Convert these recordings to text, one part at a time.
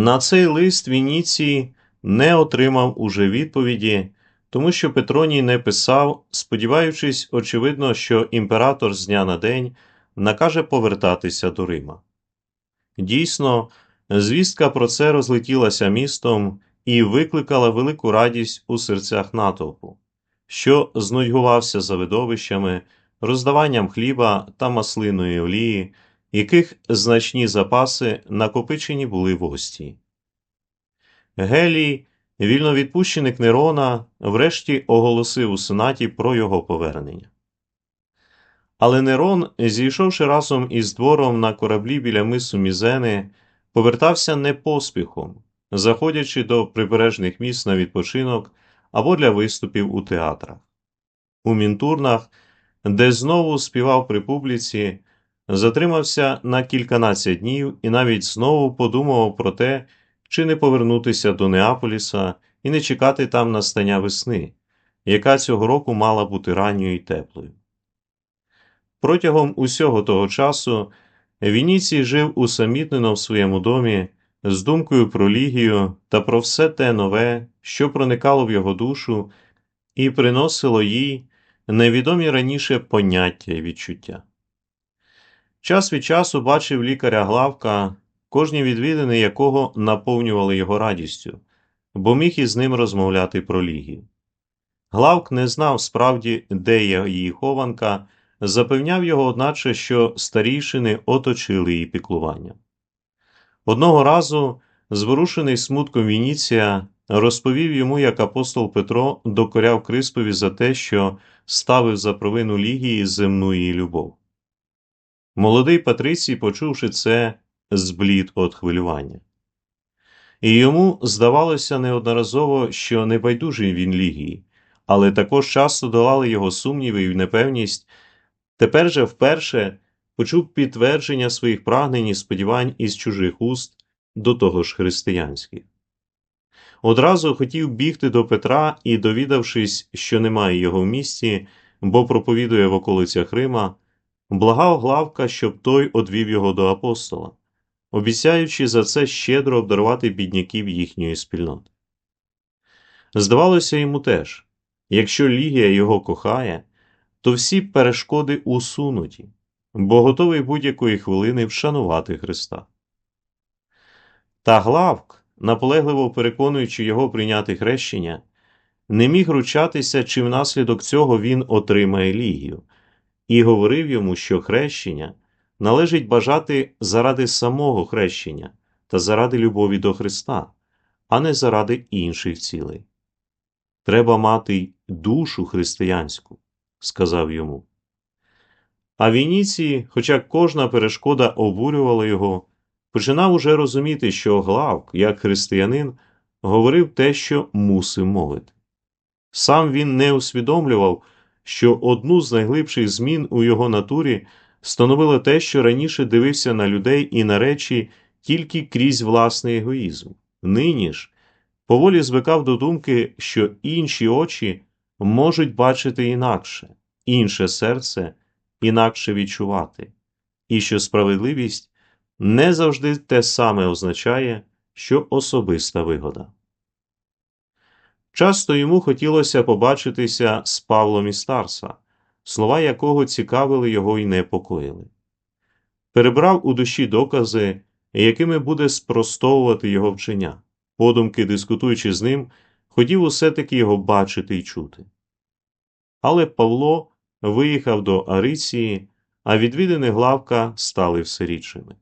На цей лист Вініцій не отримав уже відповіді, тому що Петроній не писав, сподіваючись, очевидно, що імператор з дня на день накаже повертатися до Рима. Дійсно, звістка про це розлетілася містом і викликала велику радість у серцях натовпу, що знудьгувався за видовищами, роздаванням хліба та маслиної олії, яких значні запаси накопичені були в Остії. Гелій, вільновідпущеник Нерона, врешті оголосив у сенаті про його повернення. Але Нерон, зійшовши разом із двором на кораблі біля мису Мізени, повертався не поспіхом, заходячи до прибережних міст на відпочинок або для виступів у театрах. У мінтурнах, де знову співав при публіці, затримався на кільканадцять днів і навіть знову подумав про те, чи не повернутися до Неаполіса і не чекати там настання весни, яка цього року мала бути ранньою і теплою. Протягом усього того часу Вініцій жив усамітнено в своєму домі з думкою про Лігію та про все те нове, що проникало в його душу і приносило їй невідомі раніше поняття і відчуття. Час від часу бачив лікаря Главка, кожні відвідини якого наповнювали його радістю, бо міг із ним розмовляти про Лігію. Главк не знав справді, де є її хованка, запевняв його, одначе, що старійшини оточили її піклування. Одного разу, зворушений смутком Вініція, розповів йому, як апостол Петро докоряв Криспові за те, що ставив за провину Лігії земну її любов. Молодий Патрицій, почувши це, зблід від хвилювання. І йому здавалося неодноразово, що не байдужий він Лігії, але також часто долали його сумніви і непевність. Тепер же вперше почув підтвердження своїх прагнень і сподівань із чужих уст до того ж християнських. Одразу хотів бігти до Петра і, довідавшись, що немає його в місті, бо проповідує в околицях Рима, благав Главка, щоб той одвів його до апостола, обіцяючи за це щедро обдарувати бідняків їхньої спільноти. Здавалося йому теж, якщо Лігія його кохає, то всі перешкоди усунуті, бо готовий будь-якої хвилини вшанувати Христа. Та Главк, наполегливо переконуючи його прийняти хрещення, не міг ручатися, чи внаслідок цього він отримає лігію, і говорив йому, що хрещення належить бажати заради самого хрещення та заради любові до Христа, а не заради інших цілей. Треба мати душу християнську, сказав йому. А Вініцій, хоча кожна перешкода обурювала його, починав уже розуміти, що Главк, як християнин, говорив те, що мусив мовити. Сам він не усвідомлював, що одну з найглибших змін у його натурі становило те, що раніше дивився на людей і на речі тільки крізь власний егоїзм. Нині ж поволі звикав до думки, що інші очі можуть бачити інакше, інше серце інакше відчувати, і що справедливість не завжди те саме означає, що особиста вигода. Часто йому хотілося побачитися з Павлом і Старса, слова якого цікавили його і непокоїли. Перебрав у душі докази, якими буде спростовувати його вчення, подумки, дискутуючи з ним, хотів усе таки його бачити і чути. Але Павло виїхав до Ариції, а відвідини главка стали все рідшими.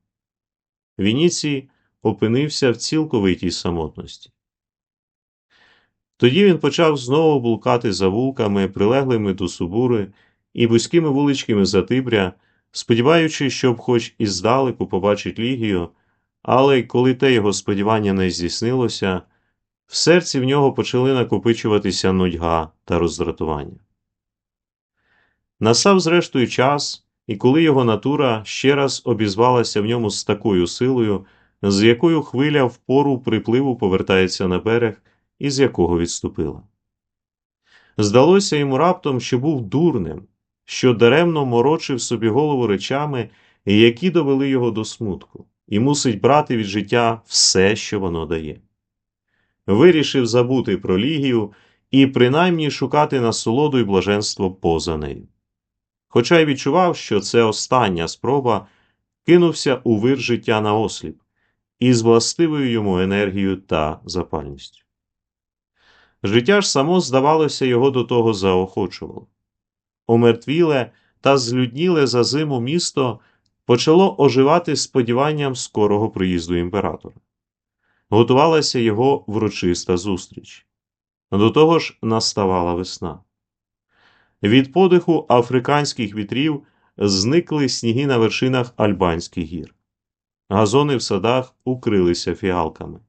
Вініцій опинився в цілковитій самотності. Тоді він почав знову блукати за вулками, прилеглими до Субури і вузькими вуличками Затибря, сподіваючись, щоб хоч і здалеку побачить Лігію, але коли те його сподівання не здійснилося, в серці в нього почали накопичуватися нудьга та роздратування. Настав, зрештою, час, і коли його натура ще раз обізвалася в ньому з такою силою, з якою хвиля в пору припливу повертається на берег, і з якого відступила. Здалося йому раптом, що був дурним, що даремно морочив собі голову речами, які довели його до смутку, і мусить брати від життя все, що воно дає. Вирішив забути про лігію і принаймні шукати насолоду і блаженство поза нею. Хоча й відчував, що це остання спроба, кинувся у вир життя на осліп із властивою йому енергією та запальністю. Життя ж само, здавалося, його до того заохочувало. Омертвіле та злюдніле за зиму місто почало оживати сподіванням скорого приїзду імператора. Готувалася його врочиста зустріч. До того ж наставала весна. Від подиху африканських вітрів зникли сніги на вершинах Альбанських гір. Газони в садах укрилися фіалками.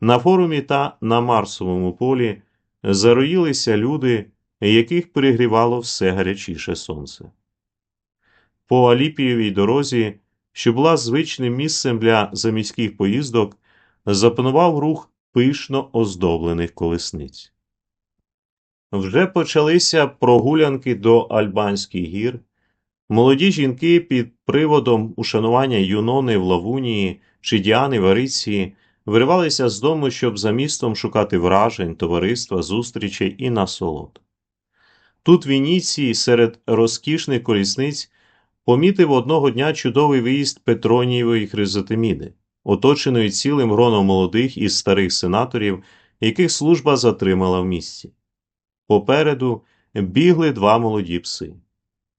На форумі та на Марсовому полі зароїлися люди, яких перегрівало все гарячіше сонце. По Аліпієвій дорозі, що була звичним місцем для заміських поїздок, запанував рух пишно оздоблених колесниць. Вже почалися прогулянки до Альбанських гір. Молоді жінки під приводом ушанування Юнони в Лавунії чи Діани в Ариції виривалися з дому, щоб за містом шукати вражень, товариства, зустрічей і насолод. Тут в Вініції серед розкішних колісниць помітив одного дня чудовий виїзд Петронієвої Хризотеміди, оточеної цілим гроном молодих і старих сенаторів, яких служба затримала в місті. Попереду бігли два молоді пси.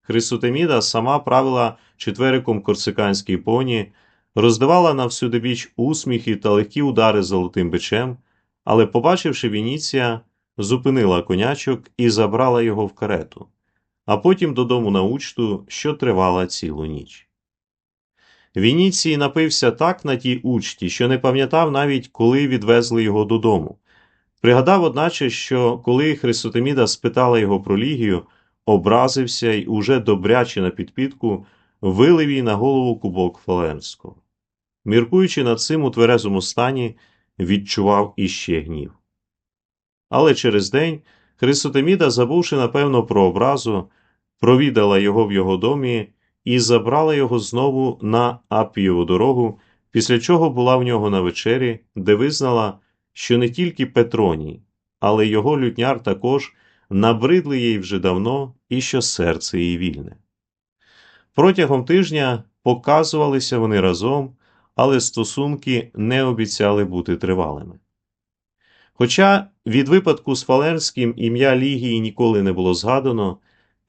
Хрисотеміда сама правила четвериком корсиканській поні, роздавала навсюдибіч усміхи та легкі удари золотим бичем, але, побачивши Вініція, зупинила конячок і забрала його в карету, а потім додому на учту, що тривала цілу ніч. Вініцій напився так на тій учті, що не пам'ятав навіть, коли відвезли його додому. Пригадав, одначе, що коли Хрисотеміда спитала його про лігію, образився й уже добряче на підпітку вилив їй на голову кубок Фалернського. Міркуючи над цим у тверезому стані, відчував іще гнів. Але через день Хрисотеміда, забувши напевно про образу, провідала його в його домі і забрала його знову на Апієву дорогу, після чого була в нього на вечері, де визнала, що не тільки Петроній, але його лютняр також набридли їй вже давно і що серце її вільне. Протягом тижня показувалися вони разом, але стосунки не обіцяли бути тривалими. Хоча від випадку з Фалернським ім'я Лігії ніколи не було згадано,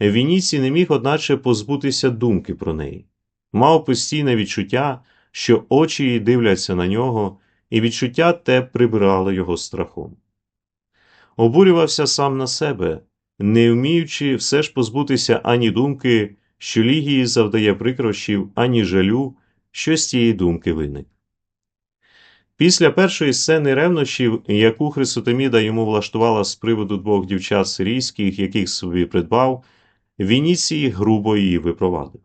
Вініцій не міг, одначе, позбутися думки про неї, мав постійне відчуття, що очі її дивляться на нього, і відчуття те прибирало його страхом. Обурювався сам на себе, не вміючи все ж позбутися ані думки, що Лігії завдає прикрощів, ані жалю, що з цієї думки виник. Після першої сцени ревнощів, яку Хрисотеміда йому влаштувала з приводу двох дівчат сирійських, яких собі придбав, Вініцій грубо її випровадив.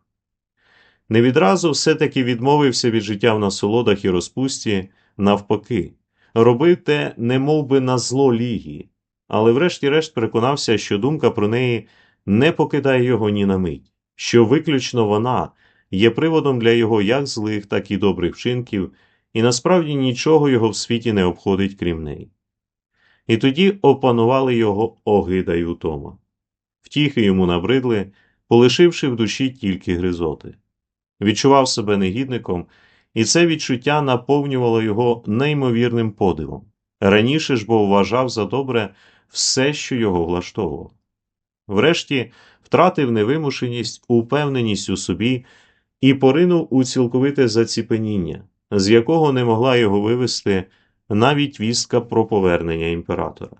Не відразу все-таки відмовився від життя в насолодах і розпусті, навпаки, робив те, не би на зло лігії, але врешті-решт переконався, що думка про неї не покидає його ні на мить, що виключно вона є приводом для його як злих, так і добрих вчинків, і насправді нічого його в світі не обходить крім неї. І тоді опанували його огида й утома. Втіхи йому набридли, полишивши в душі тільки гризоти. Відчував себе негідником, і це відчуття наповнювало його неймовірним подивом. Раніше ж бо вважав за добре все, що його влаштовувало. Врешті втратив невимушеність, упевненість у собі і поринув у цілковите заціпеніння, з якого не могла його вивести навіть вістка про повернення імператора.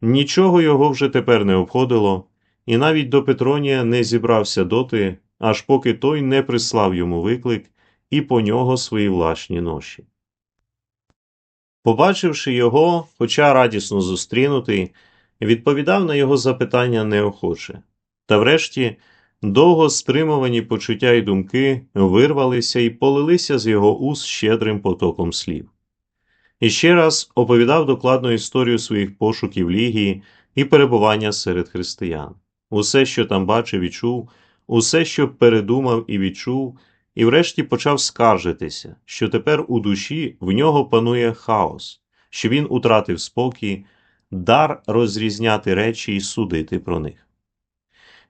Нічого його вже тепер не обходило, і навіть до Петронія не зібрався доти, аж поки той не прислав йому виклик і по нього свої власні ноші. Побачивши його, хоча радісно зустрінутий, відповідав на його запитання неохоче, та врешті довго стримувані почуття й думки вирвалися і полилися з його уст щедрим потоком слів. І ще раз оповідав докладну історію своїх пошуків Лігії і перебування серед християн, усе, що там бачив і чув, усе, що передумав і відчув, і врешті почав скаржитися, що тепер у душі в нього панує хаос, що він утратив спокій, дар розрізняти речі і судити про них.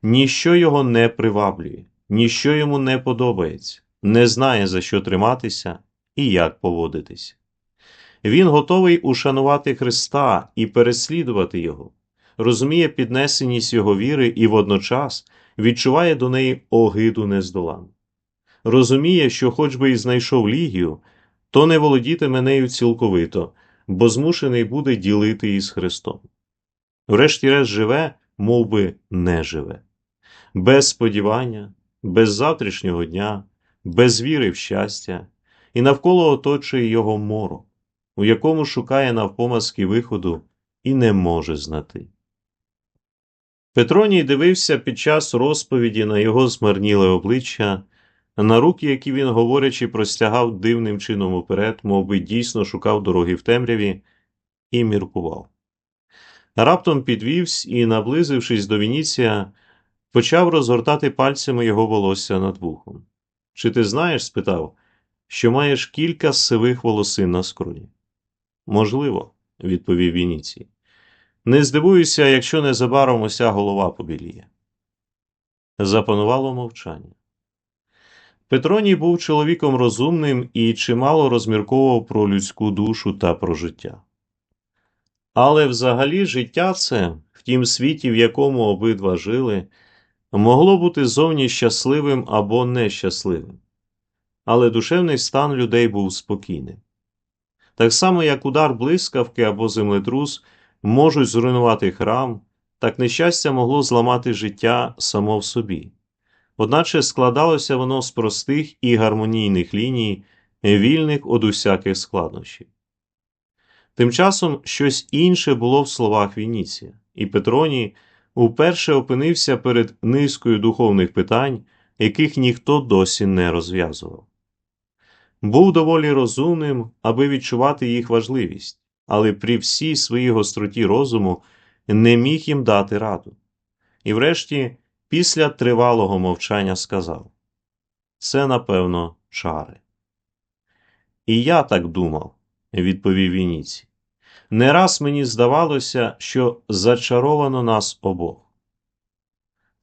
Ніщо його не приваблює, ніщо йому не подобається, не знає, за що триматися і як поводитися. Він готовий ушанувати Христа і переслідувати Його, розуміє піднесеність Його віри і водночас відчуває до неї огиду нездолану. Розуміє, що хоч би і знайшов лігію, то не володітиме нею цілковито, бо змушений буде ділити із Христом. Врешті-решт живе, мов би, не живе, без сподівання, без завтрашнього дня, без віри в щастя, і навколо оточує його морок, у якому шукає навпомазки виходу і не може знати. Петроній дивився під час розповіді на його змарніле обличчя, на руки, які він, говорячи, простягав дивним чином уперед, мов би дійсно шукав дороги в темряві, і міркував. Раптом підвівсь і, наблизившись до Вініція, почав розгортати пальцями його волосся над вухом. Чи ти знаєш, спитав, що маєш кілька сивих волосин на скроні? Можливо, відповів Вініцій. Не здивуюся, якщо незабаром уся голова побіліє. Запанувало мовчання. Петроній був чоловіком розумним і чимало розмірковував про людську душу та про життя. Але взагалі життя це, в тім світі, в якому обидва жили, могло бути зовні щасливим або нещасливим. Але душевний стан людей був спокійним. Так само, як удар блискавки або землетрус можуть зруйнувати храм, так нещастя могло зламати життя само в собі. Одначе складалося воно з простих і гармонійних ліній, вільних од усяких складнощів. Тим часом щось інше було в словах Вініція, і Петроній уперше опинився перед низкою духовних питань, яких ніхто досі не розв'язував. Був доволі розумним, аби відчувати їх важливість, але при всій своїй гостроті розуму не міг їм дати раду. І врешті, після тривалого мовчання, сказав Це, напевно, чари. І я так думав, відповів Вініці. Не раз мені здавалося, що зачаровано нас обох.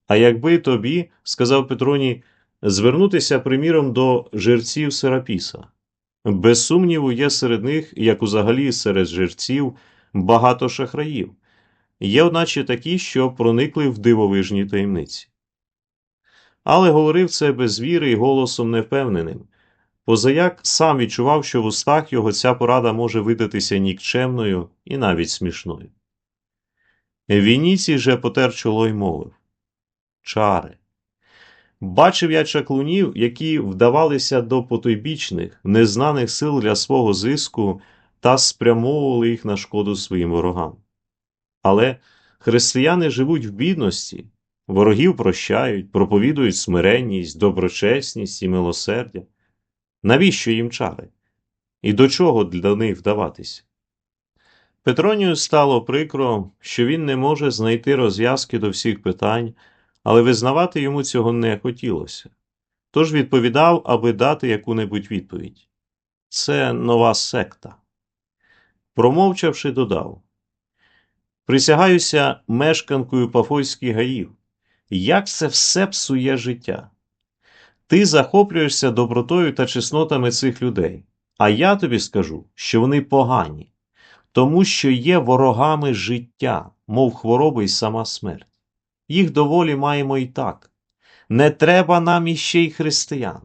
А якби тобі, сказав Петроній, звернутися, приміром, до жерців Серапіса. Без сумніву, є серед них, як узагалі серед жерців, багато шахраїв. Є, одначе, такі, що проникли в дивовижні таємниці. Але говорив це без віри і голосом невпевненим, позаяк сам відчував, що в устах його ця порада може видатися нікчемною і навіть смішною. Вініцій же потер чоло й мовив Чари. Бачив я чаклунів, які вдавалися до потойбічних, незнаних сил для свого зиску та спрямовували їх на шкоду своїм ворогам. Але християни живуть в бідності, ворогів прощають, проповідують смиренність, доброчесність і милосердя. Навіщо їм чари? І до чого для них вдаватися? Петронію стало прикро, що він не може знайти розв'язки до всіх питань але визнавати йому цього не хотілося. Тож відповідав, аби дати яку-небудь відповідь. Це нова секта. Промовчавши, додав Присягаюся мешканкою Пафойських гаїв. Як це все псує життя? Ти захоплюєшся добротою та чеснотами цих людей, а я тобі скажу, що вони погані, тому що є ворогами життя, мов хвороби й сама смерть їх доволі маємо і так. Не треба нам іще й християн.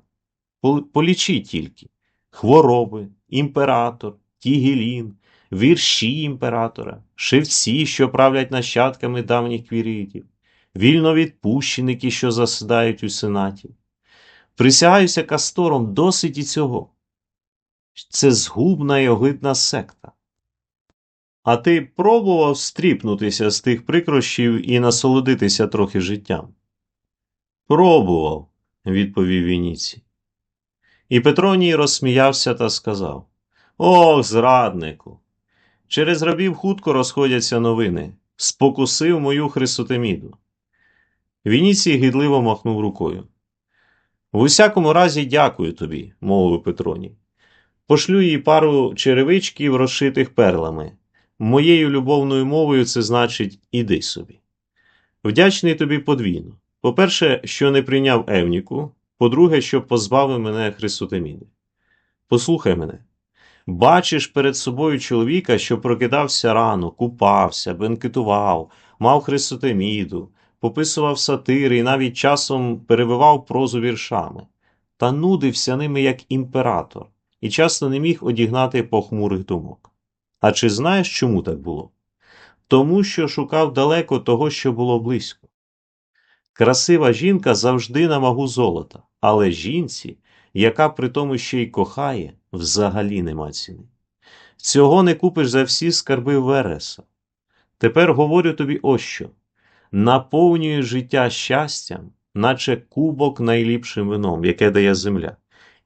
Полічи тільки хвороби, імператор, тігелін, вірші імператора, шевці, що правлять нащадками давніх квіритів, вільновідпущеники, що засідають у сенаті. Присягаюся кастором досить і цього. Це згубна й огидна секта. А ти пробував стріпнутися з тих прикрощів і насолодитися трохи життям? Пробував, відповів Вініці. І Петроній розсміявся та сказав Ох, зраднику! Через рабів хутко розходяться новини. Спокусив мою Хрисотеміду. Вініцій гідливо махнув рукою. В усякому разі, дякую тобі, мовив Петроній. Пошлю їй пару черевичків, розшитих перлами. Моєю любовною мовою це значить іди собі. Вдячний тобі подвійно. По-перше, що не прийняв Евніку, по-друге, що позбавив мене Хрисотеміни. Послухай мене. Бачиш перед собою чоловіка, що прокидався рано, купався, бенкетував, мав Хрисотеміду, пописував сатири і навіть часом перебивав прозу віршами, та нудився ними як імператор і часто не міг одігнати похмурих думок. А чи знаєш, чому так було? Тому що шукав далеко того, що було близько. Красива жінка завжди на вагу золота, але жінці, яка при тому ще й кохає, взагалі нема ціни. Цього не купиш за всі скарби Вереса. Тепер говорю тобі ось що наповнює життя щастям, наче кубок найліпшим вином, яке дає земля,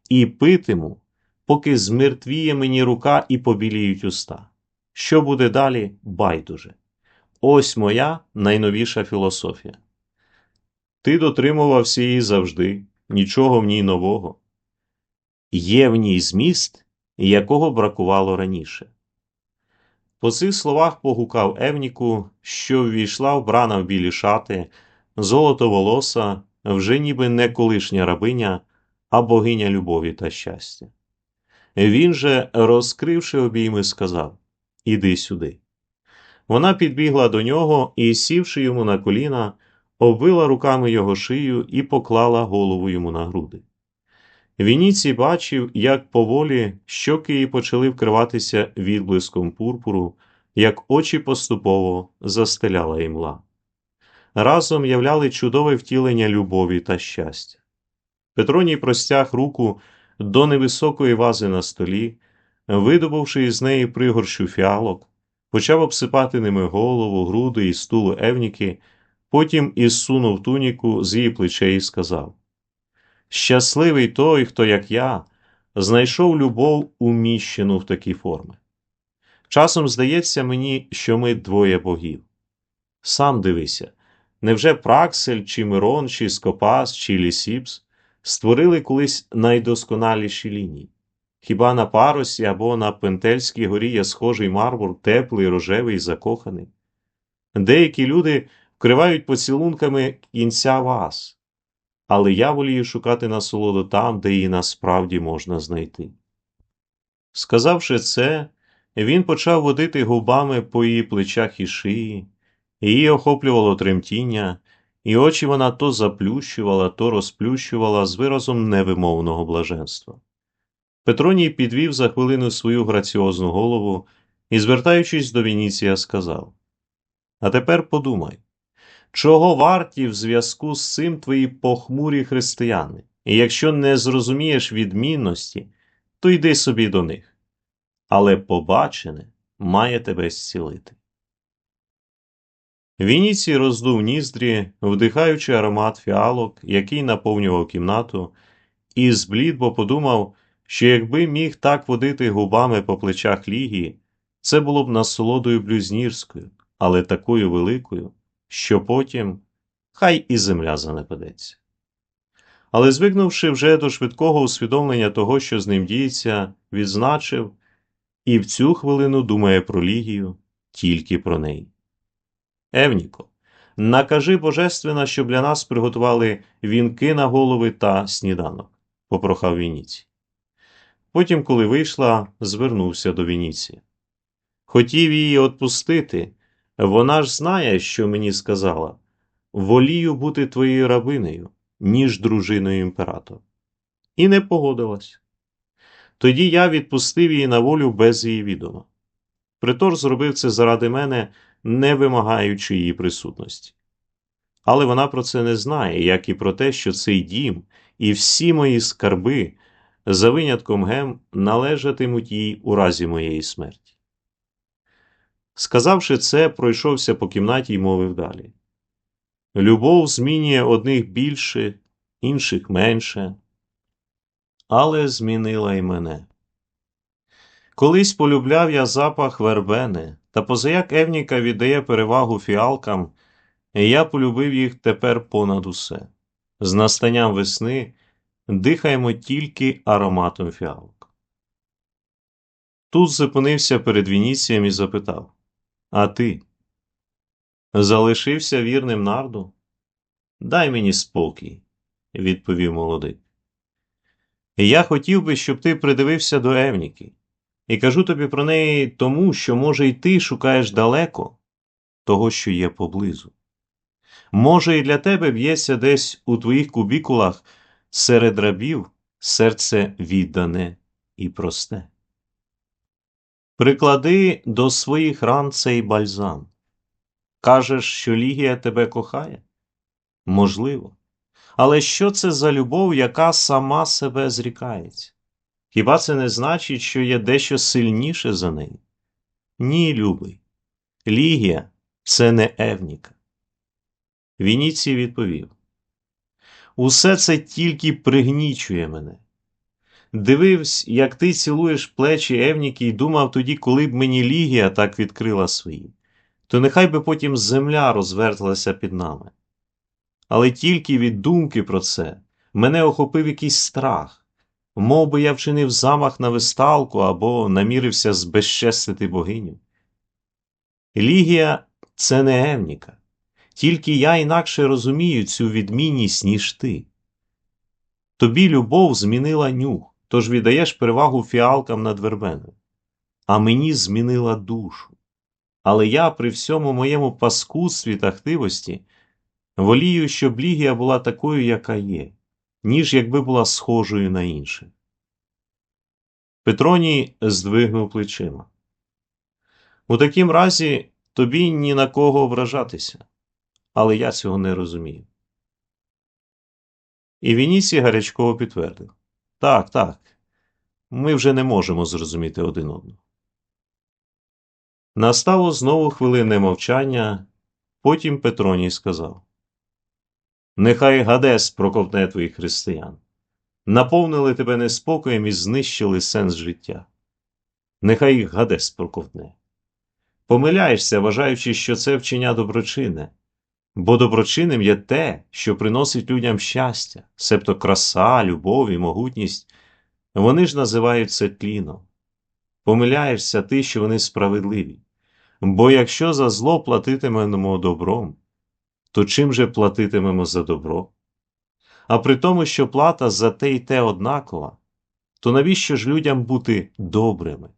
і питиму, поки змертвіє мені рука і побіліють уста. Що буде далі, байдуже. Ось моя найновіша філософія. Ти дотримувався її завжди, нічого в ній нового. Є в ній зміст, якого бракувало раніше. По цих словах погукав Евніку, що ввійшла вбрана в білі шати, золото волоса, вже ніби не колишня рабиня, а богиня любові та щастя. Він же, розкривши обійми, сказав Іди сюди. Вона підбігла до нього і, сівши йому на коліна, обвила руками його шию і поклала голову йому на груди. Вініцій бачив, як поволі щоки її почали вкриватися відблиском пурпуру, як очі поступово застеляла імла. Разом являли чудове втілення любові та щастя. Петроній простяг руку до невисокої вази на столі, видобувши із неї пригорщу фіалок, почав обсипати ними голову, груди і стулу Евніки, потім ізсунув туніку з її плечей і сказав Щасливий той, хто, як я, знайшов любов уміщену в такі форми. Часом здається мені, що ми двоє богів. Сам дивися, невже Праксель, чи Мирон, чи Скопас, чи Лісіпс створили колись найдосконаліші лінії? Хіба на парусі або на Пентельській горі є схожий мармур, теплий, рожевий закоханий? Деякі люди вкривають поцілунками кінця вас, але я волію шукати насолоду там, де її насправді можна знайти. Сказавши це, він почав водити губами по її плечах і шиї, її охоплювало тремтіння, і очі вона то заплющувала, то розплющувала з виразом невимовного блаженства. Петроній підвів за хвилину свою граціозну голову і, звертаючись до Вініція, сказав А тепер подумай, чого варті в зв'язку з цим твої похмурі християни, і якщо не зрозумієш відмінності, то йди собі до них. Але побачене має тебе зцілити. Вініцій роздув ніздрі, вдихаючи аромат фіалок, який наповнював кімнату, і зблід, бо подумав, що якби міг так водити губами по плечах Лігії, це було б насолодою блюзнірською, але такою великою, що потім хай і земля занепадеться. Але, звикнувши вже до швидкого усвідомлення того, що з ним діється, відзначив і в цю хвилину думає про Лігію, тільки про неї. Евніко, накажи Божественна, щоб для нас приготували вінки на голови та сніданок, попрохав Вініцій. Потім, коли вийшла, звернувся до Вініція. Хотів її отпустити, вона ж знає, що мені сказала волію бути твоєю рабинею, ніж дружиною імператора. І не погодилась. Тоді я відпустив її на волю без її відома. Притор зробив це заради мене, не вимагаючи її присутності. Але вона про це не знає, як і про те, що цей дім і всі мої скарби, за винятком гем, належатимуть їй у разі моєї смерті. Сказавши це, пройшовся по кімнаті й мовив далі. Любов змінює одних більше, інших менше, але змінила й мене. Колись полюбляв я запах вербени, та позаяк Евніка віддає перевагу фіалкам, і я полюбив їх тепер понад усе. З настанням весни дихаємо тільки ароматом фіалок. Тут зупинився перед Вініцієм і запитав А ти? Залишився вірним нарду? Дай мені спокій, відповів молодик. Я хотів би, щоб ти придивився до Евніки, і кажу тобі про неї тому, що, може, й ти шукаєш далеко того, що є поблизу. Може, і для тебе б'ється десь у твоїх кубікулах серед рабів серце віддане і просте. Приклади до своїх ран цей бальзам. Кажеш, що Лігія тебе кохає? Можливо. Але що це за любов, яка сама себе зрікається? Хіба це не значить, що є дещо сильніше за неї? Ні, любий. Лігія це не Евніка. Вініцій відповів Усе це тільки пригнічує мене. Дивився, як ти цілуєш плечі Евніки і думав тоді, коли б мені Лігія так відкрила свої, то нехай би потім земля розверталася під нами. Але тільки від думки про це мене охопив якийсь страх, мов би я вчинив замах на висталку або намірився збезчестити богиню. Лігія це не Евніка, тільки я інакше розумію цю відмінність, ніж ти. Тобі любов змінила нюх, тож віддаєш перевагу фіалкам над вербеною, а мені змінила душу. Але я при всьому моєму паскудстві та хтивості волію, щоб Лігія була такою, яка є, ніж якби була схожою на інших. Петроній здвигнув плечима. У такім разі тобі ні на кого ображатися, але я цього не розумію. І Вінісі гарячково підтвердив Так, так, ми вже не можемо зрозуміти один одного. Настало знову хвилинне мовчання, потім Петроній сказав Нехай Гадес проковтне твоїх християн, наповнили тебе неспокоєм і знищили сенс життя. Нехай Гадес проковтне. Помиляєшся, вважаючи, що це вчення доброчинне, бо доброчинним є те, що приносить людям щастя, себто краса, любов і могутність. Вони ж називають це тліном. Помиляєшся ти, що вони справедливі. Бо якщо за зло платитимемо добром, то чим же платитимемо за добро? А при тому, що плата за те й те однакова, то навіщо ж людям бути добрими?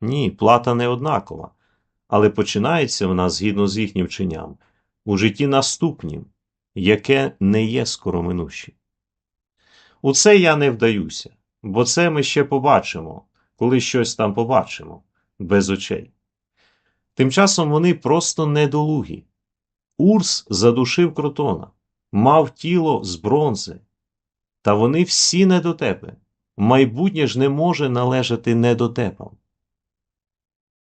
Ні, плата не однакова, але починається вона згідно з їхнім вченням у житті наступнім, яке не є скороминуще. У це я не вдаюся, бо це ми ще побачимо, коли щось там побачимо, без очей. Тим часом вони просто недолугі. Урс задушив кротона, мав тіло з бронзи. Та вони всі недотепи. Майбутнє ж не може належати недотепам.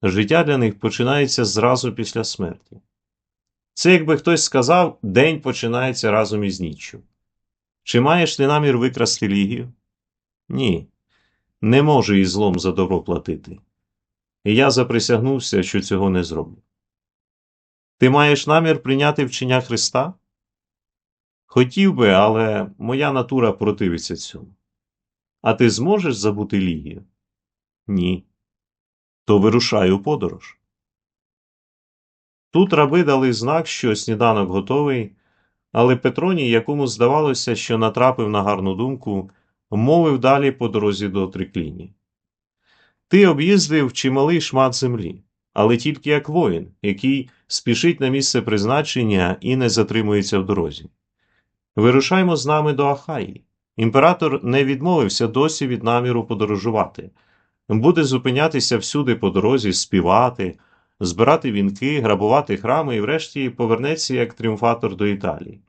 Життя для них починається зразу після смерті. Це, якби хтось сказав, день починається разом із ніччю. Чи маєш ти намір викрасти лігію? Ні, не можу і злом за добро платити. І я заприсягнувся, що цього не зроблю. Ти маєш намір прийняти вчення Христа? Хотів би, але моя натура противиться цьому. А ти зможеш забути Лігію? Ні. То вирушай у подорож. Тут раби дали знак, що сніданок готовий, але Петроній, якому здавалося, що натрапив на гарну думку, мовив далі по дорозі до Трикліні. Ти об'їздив чималий шмат землі, але тільки як воїн, який спішить на місце призначення і не затримується в дорозі. Вирушаймо з нами до Ахаї. Імператор не відмовився досі від наміру подорожувати, буде зупинятися всюди по дорозі, співати, збирати вінки, грабувати храми і, врешті, повернеться як тріумфатор до Італії.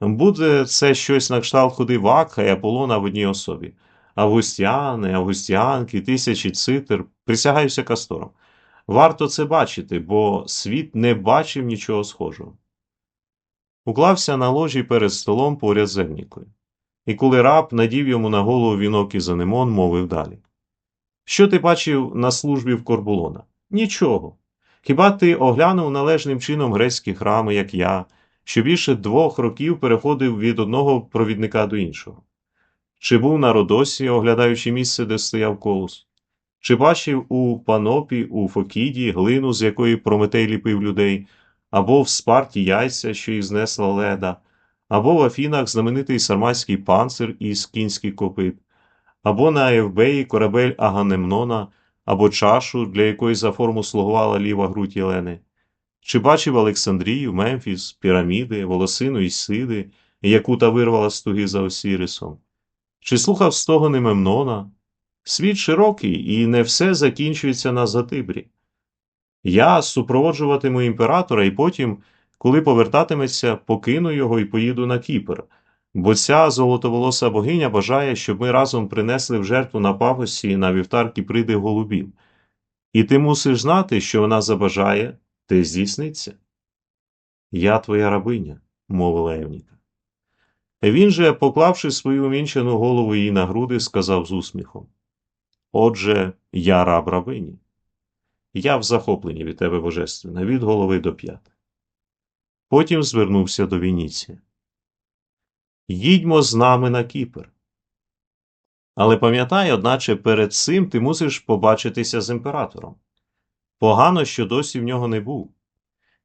Буде це щось на кшталт ходи Вакха і Аполлона в одній особі. Августіани, августіанки, тисячі цитр, присягаюся кастором. Варто це бачити, бо світ не бачив нічого схожого. Уклався на ложі перед столом поряд з Евнікою. І коли раб надів йому на голову вінок із анемон, мовив далі. Що ти бачив на службі в Корбулона? Нічого. Хіба ти оглянув належним чином грецькі храми, як я, що більше двох років переходив від одного провідника до іншого? Чи був на Родосі, оглядаючи місце, де стояв колос? Чи бачив у Панопі, у Фокіді глину, з якої Прометей ліпив людей, або в Спарті яйця, що їх знесла леда, або в Афінах знаменитий сарматський панцир із кінських копит, або на Евбеї корабель Аганемнона, або чашу, для якої за форму слугувала ліва грудь Єлени? Чи бачив Олександрію, Мемфіс, піраміди, волосину і сиди, яку та вирвала з туги за Осірисом? Чи слухав стогони Мемнона? Світ широкий, і не все закінчується на Затибрі. Я супроводжуватиму імператора, і потім, коли повертатиметься, покину його і поїду на Кіпр, бо ця золотоволоса богиня бажає, щоб ми разом принесли в жертву на пагосі на вівтар Кіприди голубів. І ти мусиш знати, що вона забажає, те здійсниться. Я твоя рабиня, мовила Евніка. Він же, поклавши свою умінчену голову їй на груди, сказав з усміхом Отже, я раб рабині. Я в захопленні від тебе божественна, від голови до п'ят. Потім звернувся до Вініція. Їдьмо з нами на Кіпр. Але пам'ятай, одначе, перед цим ти мусиш побачитися з імператором. Погано, що досі в нього не був.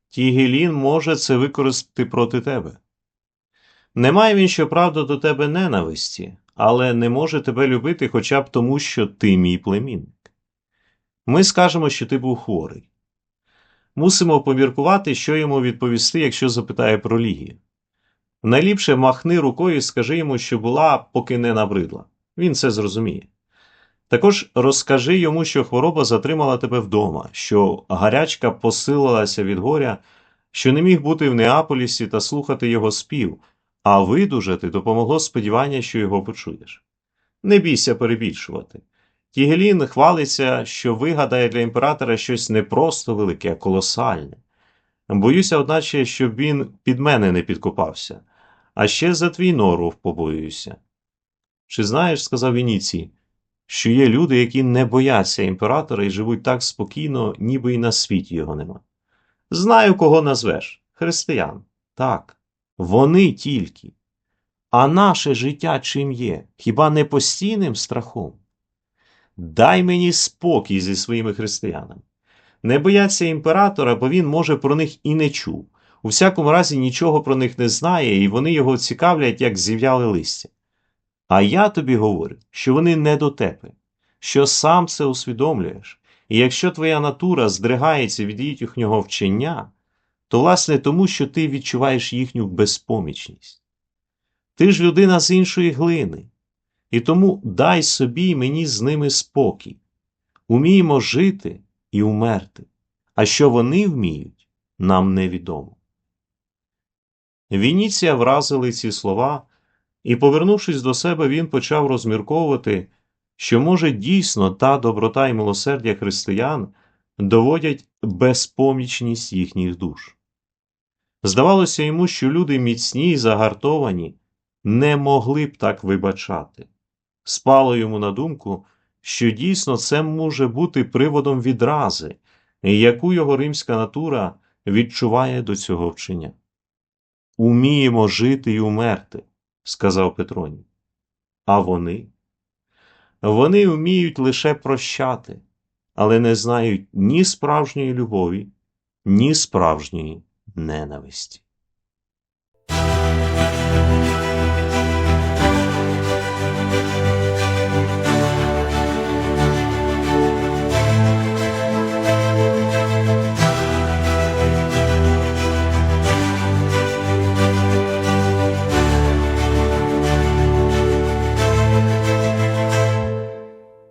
Тігелін може це використати проти тебе. Немає він, щоправда, до тебе ненависті, але не може тебе любити хоча б тому, що ти мій племінник. Ми скажемо, що ти був хворий. Мусимо поміркувати, що йому відповісти, якщо запитає про лігію. Найліпше махни рукою і скажи йому, що була, поки не набридла. Він це зрозуміє. Також розкажи йому, що хвороба затримала тебе вдома, що гарячка посилилася від горя, що не міг бути в Неаполісі та слухати його спів, а видужати допомогло сподівання, що його почуєш. Не бійся перебільшувати. Тігелін хвалиться, що вигадає для імператора щось не просто велике, а колосальне. Боюся, одначе, щоб він під мене не підкопався, а ще за твій норов побоююся. Чи знаєш, сказав Вініцій, що є люди, які не бояться імператора і живуть так спокійно, ніби й на світі його нема. Знаю, кого назвеш християн. Так, вони тільки. А наше життя чим є? Хіба не постійним страхом? Дай мені спокій зі своїми християнами. Не бояться імператора, бо він, може, про них і не чув. У всякому разі нічого про них не знає, і вони його цікавлять, як зів'яли листя. А я тобі говорю, що вони не до тебе, що сам це усвідомлюєш, і якщо твоя натура здригається від їхнього вчення, то власне тому, що ти відчуваєш їхню безпомічність. Ти ж людина з іншої глини, і тому дай собі й мені з ними спокій. Уміємо жити і умерти, а що вони вміють, нам невідомо. Вініція вразили ці слова, і, повернувшись до себе, він почав розмірковувати, що, може, дійсно та доброта і милосердя християн доводять безпомічність їхніх душ. Здавалося йому, що люди міцні й загартовані не могли б так вибачати. Спало йому на думку, що дійсно це може бути приводом відрази, яку його римська натура відчуває до цього вчення. Уміємо жити й умерти, сказав Петроній. А вони? Вони вміють лише прощати, але не знають ні справжньої любові, ні справжньої ненависті.